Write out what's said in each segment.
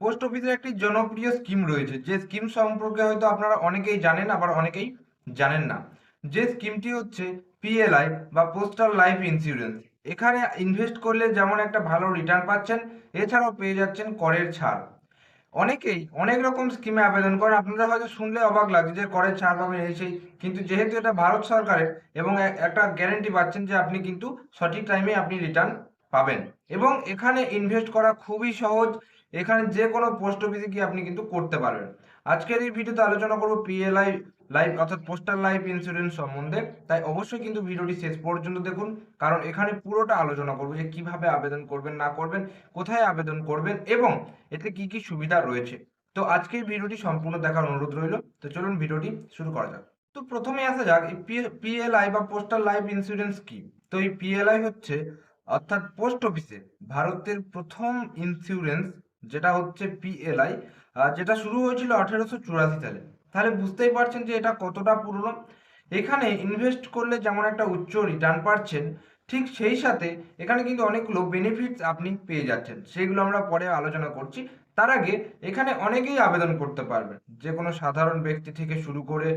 Post অফিসের একটি জনপ্রিয় স্কিম রয়েছে। যে স্কিম সম্পর্কে হয়তো আপনারা অনেকেই জানেন, আবার অনেকেই জানেন না। যে স্কিমটি হচ্ছে পিএলআই বা পোস্টাল লাইফ ইন্স্যুরেন্স এখানে ইনভেস্ট করলে যেমন একটা ভালো রিটার্ন পাচ্ছেন, এছাড়াও পেয়ে যাচ্ছেন করের ছাড়। অনেকেই অনেক রকম স্কিমে আবেদন করেন। আপনারা হয়তো শুনলে অবাক লাগছে যে করের ছাড় পাবেন এই সেই, কিন্তু যেহেতু এটা ভারত সরকারের এবং একটা গ্যারেন্টি পাচ্ছেন যে আপনি কিন্তু সঠিক টাইমে আপনি রিটার্ন পাবেন। এবং এখানে ইনভেস্ট করা খুবই সহজ। এখানে যে কোনো পোস্ট অফিসে গিয়ে আপনি কিন্তু করতে পারবেন। আজকের এই ভিডিওতে আলোচনা করব পিএলআই লাইফ অর্থাৎ পোস্টাল লাইফ ইন্স্যুরেন্স সম্বন্ধে। তাই অবশ্যই কিন্তু ভিডিওটি শেষ পর্যন্ত দেখুন, কারণ এখানে পুরোটা আলোচনা করব যে কীভাবে আবেদন করবেন, না করবেন, কোথায় আবেদন করবেন এবং এতে কি কি সুবিধা রয়েছে। তো আজকের ভিডিওটি সম্পূর্ণ দেখার অনুরোধ রইল। তো চলুন ভিডিওটি শুরু করা যাক। তো প্রথমে আসা যাক পিএলআই বা পোস্টাল লাইফ ইন্স্যুরেন্স কি? তো এই পিএলআই হচ্ছে, অর্থাৎ পোস্ট অফিসে ভারতের প্রথম ইন্স্যুরেন্স যেটা হচ্ছে পিএলআই যেটা শুরু হয়েছিল আঠেরোশো চুরাশি সালে। তাহলে বুঝতেই পারছেন যে এটা কতটা পুরনো। এখানে ইনভেস্ট করলে যেমন একটা উচ্চ রিটার্ন পাচ্ছেন, ঠিক সেই সাথে এখানে কিন্তু অনেকগুলো বেনিফিটস আপনি পেয়ে যাচ্ছেন। সেগুলো আমরা পরে আলোচনা করছি। তার আগে এখানে অনেকেই আবেদন করতে পারবেন। যে কোনো সাধারণ ব্যক্তি থেকে শুরু করে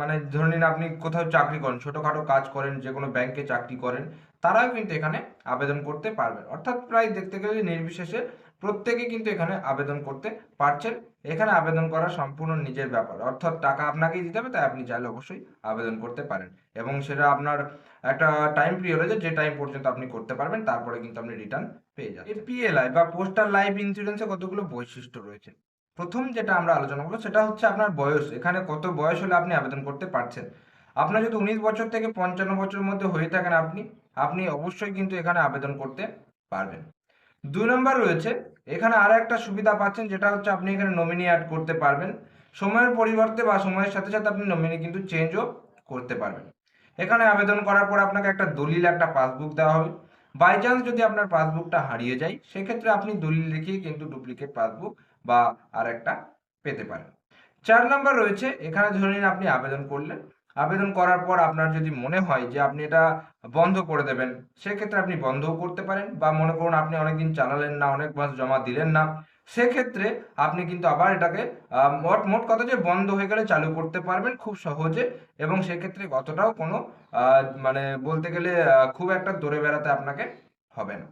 মানে ধরে নিন আপনি কোথাও চাকরি করেন, ছোটোখাটো কাজ করেন, যে কোনো ব্যাংকে চাকরি করেন তারাও কিন্তু এখানে আবেদন করতে পারবেন। অর্থাৎ প্রায় দেখতে গেলে নির্বিশেষে প্রত্যেকে কিন্তু এখানে আবেদন করতে পারছেন। এখানে আবেদন করা সম্পূর্ণ নিজের ব্যাপার। অর্থাৎ টাকা আপনাকেই দিতে হবে, তাই আপনি চাইলে অবশ্যই আবেদন করতে পারেন। এবং সেটা আপনার একটা টাইম পিরিয়ড আছে, যে টাইম পর্যন্ত আপনি করতে পারবেন, তারপরে কিন্তু আপনি রিটার্ন পেয়ে যাবেন। এই পিএলআই বা পোস্টাল লাইফ ইন্স্যুরেন্সে কতগুলো বৈশিষ্ট্য রয়েছে? প্রথম যেটা আমরা আলোচনা করব, সেটা হচ্ছে আপনার বয়স। এখানে কত বয়স হলে আপনি আবেদন করতে পারছেন? আপনার যদি উনিশ বছর থেকে পঞ্চান্ন বছরের মধ্যে হয়ে থাকেন আপনি আপনি অবশ্যই কিন্তু এখানে আবেদন করতে পারবেন। দুই নম্বর রয়েছে, এখানে আর একটা সুবিধা পাচ্ছেন, যেটা হচ্ছে আপনি এখানে নমিনি অ্যাড করতে পারবেন। সময়ের পরিবর্তে বা সময়ের সাথে সাথে আপনি নমিনি কিন্তু চেঞ্জও করতে পারবেন। এখানে আবেদন করার পর আপনাকে একটা দলিল, একটা পাসবুক দেওয়া হবে। বাই চান্স যদি আপনার পাসবুকটা হারিয়ে যায়, সেক্ষেত্রে আপনি দলিল রেখেই কিন্তু ডুপ্লিকেট পাসবুক বা আর একটা পেতে পারেন। চার নম্বর রয়েছে, এখানে ধরে নিন আপনি আবেদন করলেন। আবেদন করার পর আপনার যদি মনে হয় যে আপনি এটা বন্ধ করে দেবেন, সেক্ষেত্রে আপনি বন্ধও করতে পারেন বা মনে করুন আপনি অনেকদিন চালালেন না, অনেক মাস জমা দিলেন না, সেক্ষেত্রে আপনি কিন্তু আবার এটাকে মোট মোট কথা যে বন্ধ হয়ে গেলে চালু করতে পারবেন খুব সহজে এবং সেক্ষেত্রে কতটাও কোনো মানে বলতে গেলে খুব একটা দৌড়ে বেড়াতে আপনাকে হবে না।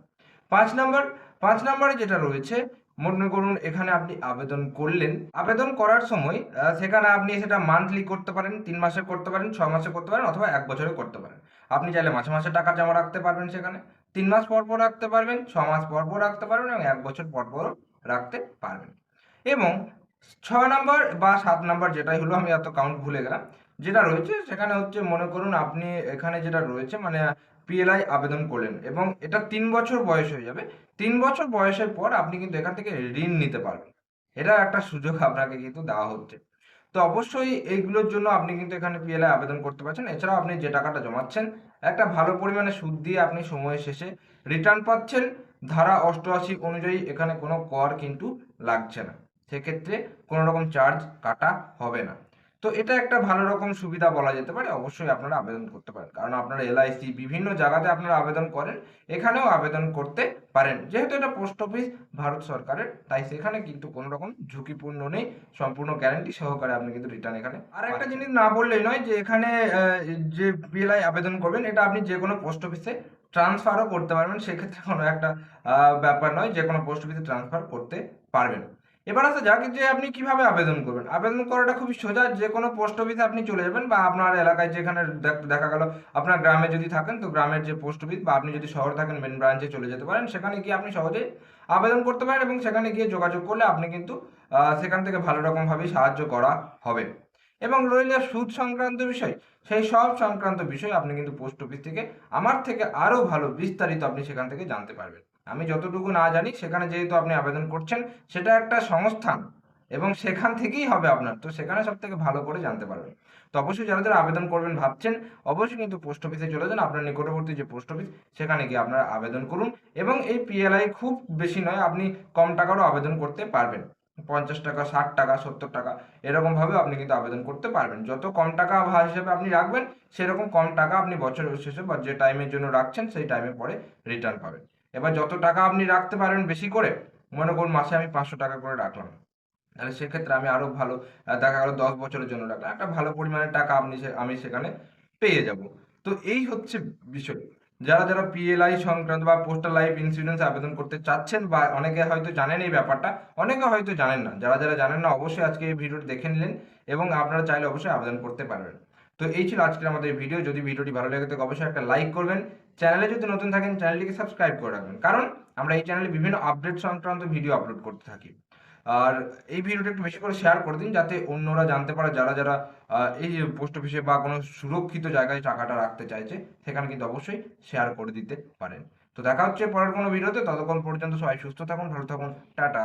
পাঁচ নম্বর, পাঁচ নম্বরে যেটা রয়েছে মনে করুন এখানে আপনি আবেদন করলেন। আবেদন করার সময় সেখানে আপনি সেটা মান্থলি করতে পারেন, তিন মাসে করতে পারেন ছ মাসে করতে পারেন অথবা এক বছরে করতে পারেন। আপনি চাইলে মাসে মাসে টাকা জমা রাখতে পারবেন সেখানে। তিন মাস পর পর রাখতে পারবেন, ছ মাস পর পর রাখতে পারবেন এবং এক বছর পর পর রাখতে পারবেন। এবং ছয় নম্বর বা সাত নম্বর যেটাই হলো, আমি এত কাউন্ট ভুলে গেলাম। যেটা রয়েছে সেখানে হচ্ছে মনে করুন আপনি এখানে যেটা রয়েছে মানে পিএলআই আবেদন করলেন এবং এটা তিন বছর বয়স হয়ে যাবে। তিন বছর বয়সের পর আপনি কিন্তু এখান থেকে ঋণ নিতে পারবেন। এটা একটা সুযোগ আপনাকে কিন্তু দেওয়া হচ্ছে। তো অবশ্যই এইগুলোর জন্য আপনি কিন্তু এখানে পিএলআই আবেদন করতে পারছেন। এছাড়াও আপনি যে টাকাটা জমাচ্ছেন, একটা ভালো পরিমাণে সুদ দিয়ে আপনি সময়ের শেষে রিটার্ন পাচ্ছেন। ধারা অষ্টআশি অনুযায়ী এখানে কোনো কর কিন্তু লাগছে না। সেক্ষেত্রে কোনো রকম চার্জ কাটা হবে না। তো এটা একটা ভালো রকম সুবিধা বলা যেতে পারে। অবশ্যই আপনারা আবেদন করতে পারেন। কারণ আপনারা এলআইসি বিভিন্ন জায়গাতে আপনারা আবেদন করেন এখানেও আবেদন করতে পারেন। যেহেতু এটা পোস্ট অফিস ভারত সরকারের তাই সেখানে কিন্তু কোনো রকম ঝুঁকিপূর্ণ নেই। সম্পূর্ণ গ্যারান্টি সহকারে আপনি কিন্তু রিটার্ন এখানে আর একটা জিনিস না বললেই নয় যে এখানে যে পিএলআই আবেদন করবেন এটা আপনি যে কোনো পোস্ট অফিসে ট্রান্সফারও করতে পারবেন। সেক্ষেত্রে কোনো একটা ব্যাপার নয় যে কোনো পোস্ট অফিসে ট্রান্সফার করতে পারবেন। এবার আসা যাক যে আপনি কীভাবে আবেদন করবেন। আবেদন করাটা খুবই সোজা, যে কোনো পোস্ট অফিসে আপনি চলে যাবেন বা আপনার এলাকায় যেখানে দেখ- গেল আপনার গ্রামে যদি থাকেন, তো গ্রামের যে পোস্ট অফিস বা আপনি যদি শহরে থাকেন মেন ব্রাঞ্চে চলে যেতে পারেন, সেখানে গিয়ে আপনি সহজেই আবেদন করতে পারেন এবং সেখানে গিয়ে যোগাযোগ করলে আপনি কিন্তু সেখান থেকে ভালো রকমভাবেই সাহায্য করা হবে। এবং রইল সুদ সংক্রান্ত বিষয়। সেই সব সংক্রান্ত বিষয় আপনি কিন্তু পোস্ট অফিস থেকে, আমার থেকে আরও ভালো বিস্তারিত আপনি সেখান থেকে জানতে পারবেন। আমি যতটুকু না জানি সেখানে যেহেতু আপনি আবেদন করছেন, সেটা একটা সংস্থান এবং সেখান থেকেই হবে আপনার। তো সেখানে সব থেকে ভালো করে জানতে পারবেন। তো অবশ্যই যারা যারা আবেদন করবেন ভাবছেন, অবশ্যই কিন্তু পোস্ট অফিসে চলে যান। আপনার নিকটবর্তী যে পোস্ট অফিস, সেখানে গিয়ে আপনারা আবেদন করুন এবং এই পিএলআই খুব বেশি নয়, আপনি কম টাকারও আবেদন করতে পারবেন। পঞ্চাশ টাকা, ষাট টাকা, সত্তর টাকা এরকমভাবে আপনি কিন্তু আবেদন করতে পারবেন। যত কম টাকা হিসেবে আপনি রাখবেন, সেরকম কম টাকা আপনি বছরের শেষে বা যে টাইমের জন্য রাখছেন, সেই টাইমে পরে রিটার্ন পাবেন। এবার যত টাকা আপনি রাখতে পারেন বেশি করে, মনে করুন মাসে আমি পাঁচশো টাকা করে রাখলাম। তাহলে সেক্ষেত্রে আমি আরও ভালো দেখা গেলো দশ বছরের জন্য রাখলাম। একটা ভালো পরিমাণের টাকা আপনি আমি সেখানে পেয়ে যাব। তো এই হচ্ছে বিষয়। যারা যারা পিএলআই সংক্রান্ত বা পোস্টাল লাইফ ইন্স্যুরেন্স আবেদন করতে চাচ্ছেন বা অনেকে হয়তো জানেন এই ব্যাপারটা, অনেকে হয়তো জানেন না। যারা যারা জানেন না, অবশ্যই আজকে এই ভিডিওটি দেখে নিলেন এবং আপনারা চাইলে অবশ্যই আবেদন করতে পারবেন। তো এই ছিল আজকের আমাদের ভিডিও। যদি ভিডিওটি ভালো লেগে থাকে, অবশ্যই একটা লাইক করবেন চ্যানেলে যদি নতুন থাকেন, চ্যানেলটিকে সাবস্ক্রাইব করে রাখবেন। কারণ আমরা এই চ্যানেলে বিভিন্ন আপডেট সংক্রান্ত ভিডিও আপলোড করতে থাকি। আর এই ভিডিওটা একটু বেশি করে শেয়ার করে দিন, যাতে অন্যরা জানতে পারে, যারা যারা এই পোস্ট অফিসে বা কোনো সুরক্ষিত জায়গায় টাকাটা রাখতে চাইছে, সেখানে কিন্তু অবশ্যই শেয়ার করে দিতে পারেন। তো দেখা হচ্ছে পরের কোনো ভিডিওতে, ততক্ষণ পর্যন্ত সবাই সুস্থ থাকুন, ভালো থাকুন, টাটা।